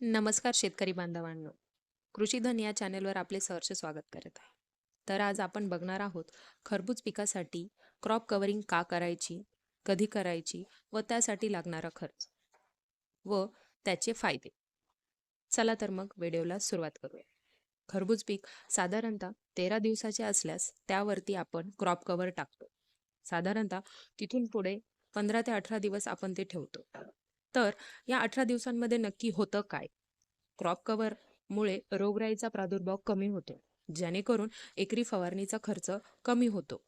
नमस्कार शेतकरी बांधवांनो. कृषीधन या चॅनेलवर आपले सहर्ष स्वागत करत आहे. तर आज आपण बघणार आहोत खरबूज पिकासाठी क्रॉप कवरिंग का करायची कधी करायची व त्यासाठी लागणारा खर्च व त्याचे फायदे. चला तर मग व्हिडिओला सुरुवात करूया. खरबूज पीक साधारणतः तेरा दिवसाचे असल्यास त्यावरती आपण क्रॉप कव्हर टाकतो. साधारणतः तिथून पुढे पंधरा ते अठरा दिवस आपण ते ठेवतो. तर या अठरा दिवसांमध्ये नक्की होतं काय? क्रॉप कव्हरमुळे रोगराईचा प्रादुर्भाव कमी होतो जेणेकरून एकरी फवारणीचा खर्च कमी होतो.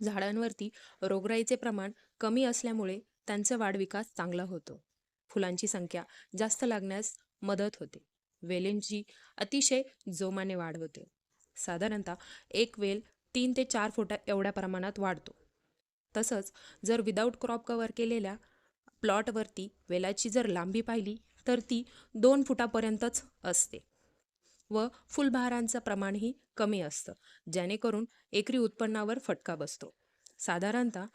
झाडांवरती रोगराईचे प्रमाण कमी असल्यामुळे त्यांचा वाढविकास चांगला होतो. फुलांची संख्या जास्त लागण्यास मदत होते. वेलींची अतिशय जोमाने वाढ होते. साधारणतः एक वेल तीन ते चार फुटा एवढ्या प्रमाणात वाढतो. तसंच जर विदाऊट क्रॉप कव्हर केलेल्या प्लॉटवरती वेलाची जर लांबी पाहिली तर ती दोन फुटापर्यंतच असते व फुलबहारांचं प्रमाणही कमी असतं जेणेकरून एकरी उत्पन्नावर फटका बसतो. साधारणतः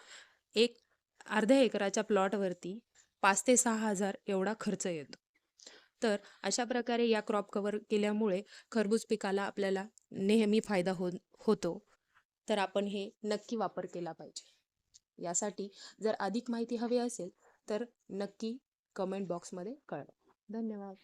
एक अर्ध्या एकराच्या प्लॉटवरती पाच ते सहा हजार एवढा खर्च येतो. तर अशा प्रकारे या क्रॉप कव्हर केल्यामुळे खरबूज पिकाला आपल्याला नेहमी फायदा हो होतो. तर आपण हे नक्की वापर केला पाहिजे. यासाठी जर अधिक माहिती हवी असेल तर नक्की कमेंट बॉक्समध्ये कळवा. धन्यवाद.